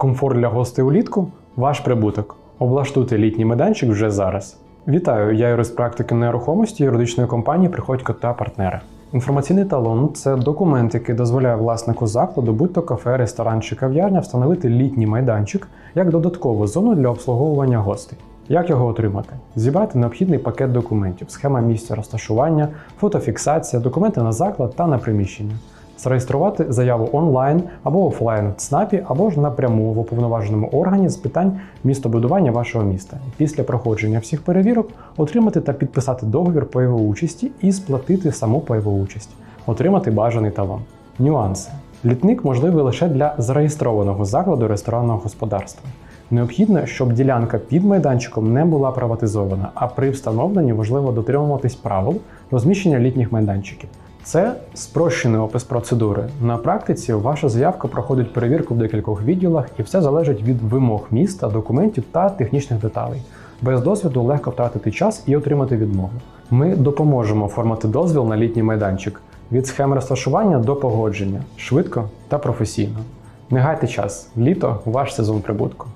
Комфорт для гостей улітку ваш прибуток. Облаштуйте літній майданчик вже зараз. Вітаю, я юрист практики нерухомості юридичної компанії Приходько та партнери. Інформаційний талон це документ, який дозволяє власнику закладу, будь то кафе, ресторан чи кав'ярня, встановити літній майданчик як додаткову зону для обслуговування гостей. Як його отримати? Зібрати необхідний пакет документів, схема місця розташування, фотофіксація, документи на заклад та на приміщення. Зареєструвати заяву онлайн або офлайн в ЦНАПі, або ж напряму в уповноваженому органі з питань містобудування вашого міста. Після проходження всіх перевірок отримати та підписати договір пайової участі і сплатити саму пайову участь, отримати бажаний талон. Нюанси. Літник можливий лише для зареєстрованого закладу ресторанного господарства. Необхідно, щоб ділянка під майданчиком не була приватизована, а при встановленні важливо дотримуватись правил розміщення літніх майданчиків. Це спрощений опис процедури. На практиці ваша заявка проходить перевірку в декількох відділах, і все залежить від вимог міста, документів та технічних деталей. Без досвіду легко втратити час і отримати відмову. Ми допоможемо оформити дозвіл на літній майданчик від схеми розташування до погодження швидко та професійно. Не гайте час, літо ваш сезон прибутку.